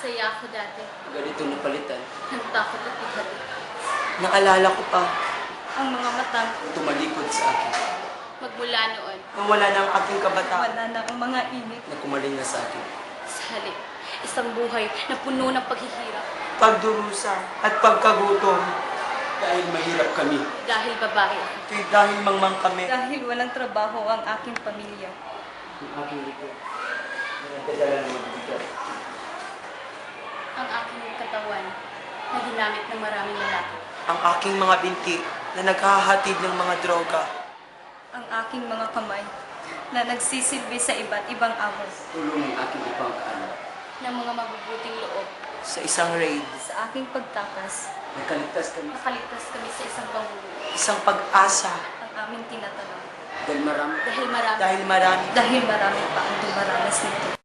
Masaya ako dati. Ganito napalitan. Ang takot at ikali. Naalala ko pa, Ang mga matang Tumalikod sa akin. magmula noon nung wala na ang aking kabataan. wala na ang mga init Na kumaling na sa akin. sa halip. Isang buhay na puno ng paghihirap Pagdurusa at pagkagutom. Dahil mahirap kami. dahil babae ako. Ito'y dahil mangmang kami. Dahil walang trabaho ang aking pamilya. Ang aking likod. Ang aking katawan na ginamit ng maraming lalaki. Ang aking mga binti na naghahatid ng mga droga. Ang aking mga kamay na nagsisilbi sa iba't ibang away Tulong ng aking ibang kaanak. ng mga mabubuting loob. Sa isang raid, Sa aking pagtakas, Nagkaligtas kami. nakaligtas kami sa isang pangulo. isang pag-asa. Ang aming tinatanong. Dahil marami. Dahil marami, Dahil marami dahil marami pa ang dumaranas nito.